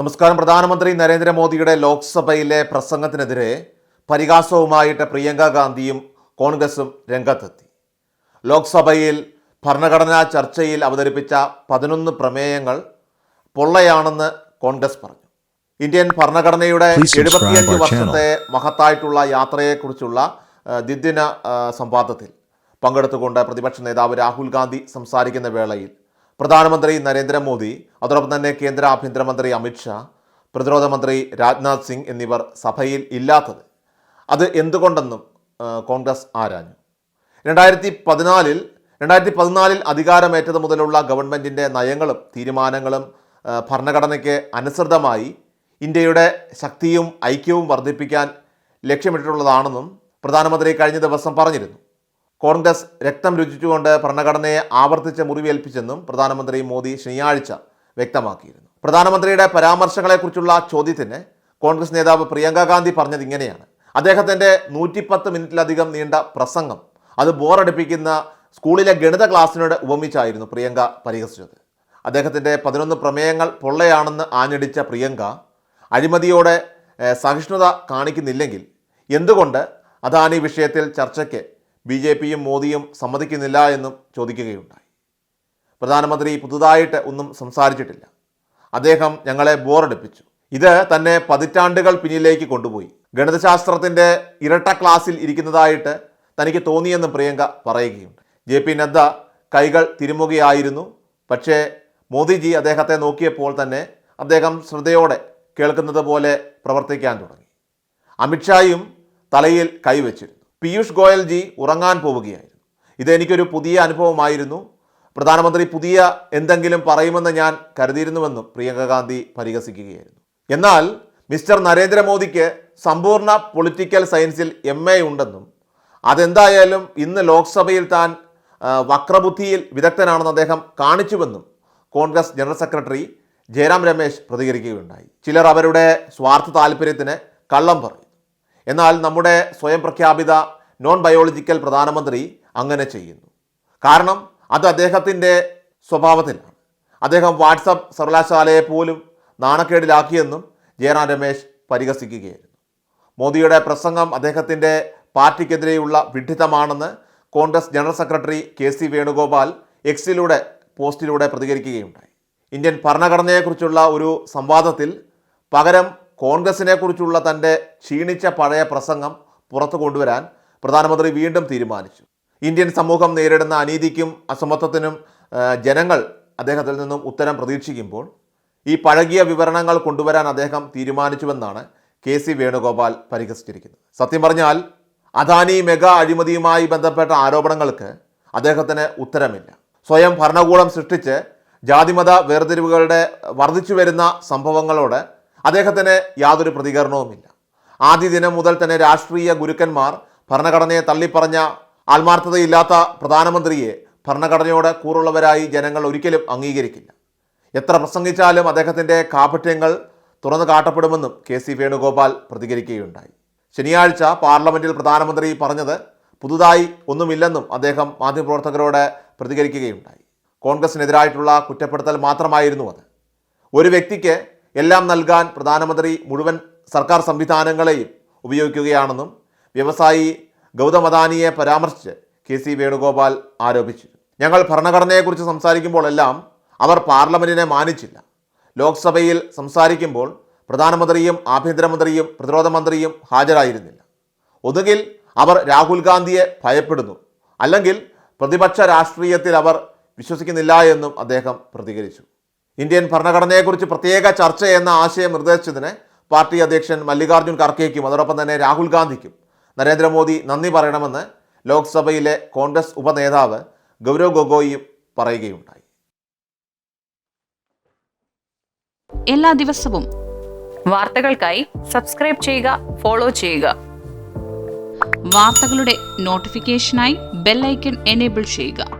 നമസ്കാരം. പ്രധാനമന്ത്രി നരേന്ദ്രമോദിയുടെ ലോക്സഭയിലെ പ്രസംഗത്തിനെതിരെ പരിഹാസവുമായിട്ട് പ്രിയങ്ക ഗാന്ധിയും കോൺഗ്രസും രംഗത്തെത്തി. ലോക്സഭയിൽ ഭരണഘടനാ ചർച്ചയിൽ അവതരിപ്പിച്ച പതിനൊന്ന് പ്രമേയങ്ങൾ പൊള്ളയാണെന്ന് കോൺഗ്രസ് പറഞ്ഞു. ഇന്ത്യൻ ഭരണഘടനയുടെ എഴുപത്തിയഞ്ച് വർഷത്തെ മഹത്തായിട്ടുള്ള യാത്രയെക്കുറിച്ചുള്ള ദിദിന ദ്വിദിന സംവാദത്തിൽ പങ്കെടുത്തുകൊണ്ട് പ്രതിപക്ഷ നേതാവ് രാഹുൽ ഗാന്ധി സംസാരിക്കുന്ന വേളയിൽ പ്രധാനമന്ത്രി നരേന്ദ്രമോദി അതോടൊപ്പം തന്നെ കേന്ദ്ര ആഭ്യന്തരമന്ത്രി അമിത്ഷാ പ്രതിരോധ മന്ത്രി രാജ്നാഥ് സിംഗ് എന്നിവർ സഭയിൽ ഇല്ലാത്തത്. അത് എന്തുകൊണ്ടെന്നും കോൺഗ്രസ് ആരാഞ്ഞു? രണ്ടായിരത്തി പതിനാലിൽ രണ്ടായിരത്തി പതിനാലിൽ അധികാരമേറ്റത് മുതലുള്ള ഗവൺമെന്റിന്റെ നയങ്ങളും തീരുമാനങ്ങളും ഭരണഘടനയ്ക്ക് അനുസൃതമായി ഇന്ത്യയുടെ ശക്തിയും ഐക്യവും വർദ്ധിപ്പിക്കാൻ ലക്ഷ്യമിട്ടിട്ടുള്ളതാണെന്നും പ്രധാനമന്ത്രി കഴിഞ്ഞ ദിവസം പറഞ്ഞിരുന്നു. കോൺഗ്രസ് രക്തം രുചിച്ചുകൊണ്ട് ഭരണഘടനയെ ആവർത്തിച്ച് മുറിവേൽപ്പിച്ചെന്നും പ്രധാനമന്ത്രി മോദി ശനിയാഴ്ച വ്യക്തമാക്കിയിരുന്നു. പ്രധാനമന്ത്രിയുടെ പരാമർശങ്ങളെക്കുറിച്ചുള്ള ചോദ്യത്തിന് കോൺഗ്രസ് നേതാവ് പ്രിയങ്ക ഗാന്ധി പറഞ്ഞത് ഇങ്ങനെയാണ്. അദ്ദേഹത്തിന്റെ നൂറ്റിപ്പത്ത് മിനിറ്റിലധികം നീണ്ട പ്രസംഗം അത് ബോറടിപ്പിക്കുന്ന സ്കൂളിലെ ഗണിത ക്ലാസ്സിനോട് ഉപമിച്ചായിരുന്നു പ്രിയങ്ക പരിഹസിച്ചത്. അദ്ദേഹത്തിന്റെ പതിനൊന്ന് പ്രമേയങ്ങൾ പൊള്ളയാണെന്ന് ആഞ്ഞടിച്ച പ്രിയങ്ക അഴിമതിയോടെ സഹിഷ്ണുത കാണിക്കുന്നില്ലെങ്കിൽ എന്തുകൊണ്ട് അദാനി വിഷയത്തിൽ ചർച്ചയ്ക്ക് ബി ജെ പിയും മോദിയും സമ്മതിക്കുന്നില്ല എന്നും ചോദിക്കുകയുണ്ടായി. പ്രധാനമന്ത്രി പുതുതായിട്ട് ഒന്നും സംസാരിച്ചിട്ടില്ല. അദ്ദേഹം ഞങ്ങളെ ബോറടിപ്പിച്ചു. ഇത് തന്നെ പതിറ്റാണ്ടുകൾ പിന്നിലേക്ക് കൊണ്ടുപോയി. ഗണിതശാസ്ത്രത്തിന്റെ ഇരട്ട ക്ലാസ്സിൽ ഇരിക്കുന്നതായിട്ട് തനിക്ക് തോന്നിയെന്നും പ്രിയങ്ക പറയുകയുണ്ട് ജെ പി നദ്ദ കൈകൾ തിരുമുകയായിരുന്നു. പക്ഷേ മോദിജി അദ്ദേഹത്തെ നോക്കിയപ്പോൾ തന്നെ അദ്ദേഹം ശ്രദ്ധയോടെ കേൾക്കുന്നത് പോലെ പ്രവർത്തിക്കാൻ തുടങ്ങി. അമിത്ഷായും തലയിൽ കൈവച്ചിരുന്നു. പീയൂഷ് ഗോയൽ ജി ഉറങ്ങാൻ പോവുകയായിരുന്നു. ഇതെനിക്കൊരു പുതിയ അനുഭവമായിരുന്നു. പ്രധാനമന്ത്രി പുതിയ എന്തെങ്കിലും പറയുമെന്ന് ഞാൻ കരുതിയിരുന്നുവെന്നും പ്രിയങ്ക ഗാന്ധി പരിഹസിക്കുകയായിരുന്നു. എന്നാൽ മിസ്റ്റർ നരേന്ദ്രമോദിക്ക് സമ്പൂർണ പൊളിറ്റിക്കൽ സയൻസിൽ എം എ ഉണ്ടെന്നും അതെന്തായാലും ഇന്ന് ലോക്സഭയിൽ താൻ വക്രബുദ്ധിയിൽ വിദഗ്ധനാണെന്ന് അദ്ദേഹം കാണിച്ചുവെന്നും Congress general secretary Jairam Ramesh പ്രതികരിക്കുകയുണ്ടായി. ചിലർ അവരുടെ സ്വാർത്ഥ താല്പര്യത്തിന് കള്ളം പറയും. എന്നാൽ നമ്മുടെ സ്വയം പ്രഖ്യാപിത നോൺ ബയോളജിക്കൽ പ്രധാനമന്ത്രി അങ്ങനെ ചെയ്യുന്നു. കാരണം അത് അദ്ദേഹത്തിന്റെ സ്വഭാവത്തിലാണ്. അദ്ദേഹം വാട്സപ്പ് സർവകലാശാലയെ പോലും നാണക്കേടിലാക്കിയെന്നും ജയറാം രമേശ് പരിഹസിക്കുകയായിരുന്നു. മോദിയുടെ പ്രസംഗം അദ്ദേഹത്തിന്റെ പാർട്ടിക്കെതിരെയുള്ള വിഡിത്തമാണെന്ന് Congress general secretary K C Venugopal എക്സിലൂടെ പോസ്റ്റിലൂടെ പ്രതികരിക്കുകയുണ്ടായി. ഇന്ത്യൻ ഭരണഘടനയെക്കുറിച്ചുള്ള ഒരു സംവാദത്തിൽ പകരം കോൺഗ്രസിനെക്കുറിച്ചുള്ള തന്റെ ക്ഷീണിച്ച പഴയ പ്രസംഗം പുറത്തു കൊണ്ടുവരാൻ പ്രധാനമന്ത്രി വീണ്ടും തീരുമാനിച്ചു. ഇന്ത്യൻ സമൂഹം നേരിടുന്ന അനീതിക്കും അസമത്വത്തിനും ജനങ്ങൾ അദ്ദേഹത്തിൽ നിന്നും ഉത്തരം പ്രതീക്ഷിക്കുമ്പോൾ ഈ പഴകിയ വിവരണങ്ങൾ കൊണ്ടുവരാൻ അദ്ദേഹം തീരുമാനിച്ചുവെന്നാണ് കെ സി വേണുഗോപാൽ പരിഹസിച്ചിരിക്കുന്നത്. സത്യം പറഞ്ഞാൽ അദാനി മെഗാ അഴിമതിയുമായി ബന്ധപ്പെട്ട ആരോപണങ്ങൾക്ക് അദ്ദേഹത്തിന് ഉത്തരമില്ല. സ്വയം ഭരണകൂടം സൃഷ്ടിച്ച് ജാതിമത വേർതിരിവുകളുടെ വർദ്ധിച്ചു വരുന്ന സംഭവങ്ങളോട് അദ്ദേഹത്തിന് യാതൊരു പ്രതികരണവുമില്ല. ആദ്യ ദിനം മുതൽ തന്നെ രാഷ്ട്രീയ ഗുരുക്കന്മാർ ഭരണഘടനയെ തള്ളിപ്പറഞ്ഞ ആത്മാർത്ഥതയില്ലാത്ത പ്രധാനമന്ത്രിയെ ഭരണഘടനയോട് കൂറുള്ളവരായി ജനങ്ങൾ ഒരിക്കലും അംഗീകരിക്കില്ല. എത്ര പ്രസംഗിച്ചാലും അദ്ദേഹത്തിന്റെ കാപട്യങ്ങൾ തുറന്നു കാട്ടപ്പെടുമെന്നും കെ സി വേണുഗോപാൽ പ്രതികരിക്കുകയുണ്ടായി. ശനിയാഴ്ച പാർലമെന്റിൽ പ്രധാനമന്ത്രി പറഞ്ഞത് പുതുതായി ഒന്നുമില്ലെന്നും അദ്ദേഹം മാധ്യമപ്രവർത്തകരോട് പ്രതികരിക്കുകയുണ്ടായി. കോൺഗ്രസിനെതിരായിട്ടുള്ള കുറ്റപ്പെടുത്തൽ മാത്രമായിരുന്നു അത്. ഒരു വ്യക്തിക്ക് എല്ലാം നൽകാൻ പ്രധാനമന്ത്രി മുഴുവൻ സർക്കാർ സംവിധാനങ്ങളെയും ഉപയോഗിക്കുകയാണെന്നും വ്യവസായി ഗൗതം അദാനിയെ പരാമർശിച്ച് കെ സി വേണുഗോപാൽ ആരോപിച്ചു. ഞങ്ങൾ ഭരണഘടനയെക്കുറിച്ച് സംസാരിക്കുമ്പോഴെല്ലാം അവർ പാർലമെന്റിനെ മാനിച്ചില്ല. ലോക്സഭയിൽ സംസാരിക്കുമ്പോൾ പ്രധാനമന്ത്രിയും ആഭ്യന്തരമന്ത്രിയും പ്രതിരോധ മന്ത്രിയും ഹാജരായിരുന്നില്ല. ഒന്നുകിൽ അവർ രാഹുൽ ഗാന്ധിയെ ഭയപ്പെടുന്നു അല്ലെങ്കിൽ പ്രതിപക്ഷ രാഷ്ട്രീയത്തിൽ അവർ വിശ്വസിക്കുന്നില്ല എന്നും അദ്ദേഹം പ്രതികരിച്ചു. ഇന്ത്യൻ ഭരണഘടനയെക്കുറിച്ച് പ്രത്യേക ചർച്ച എന്ന ആശയം നിർദ്ദേശിച്ചതിന് പാർട്ടി അധ്യക്ഷൻ മല്ലികാർജുൻ ഖർഗെയ്ക്കും അതോടൊപ്പം തന്നെ രാഹുൽ ഗാന്ധിക്കും നരേന്ദ്രമോദി നന്ദി പറയണമെന്ന് ലോക്സഭയിലെ കോൺഗ്രസ് ഉപനേതാവ് ഗൗരവ് ഗൊഗോയിയും പറയുകയുണ്ടായി. എല്ലാ ദിവസവും വാർത്തകൾക്കായി സബ്സ്ക്രൈബ് ചെയ്യുക ഫോളോ ചെയ്യുക. വാർത്തകളുടെ നോട്ടിഫിക്കേഷനായി ബെല്ലൈക്കൺ എനേബിൾ ചെയ്യുക.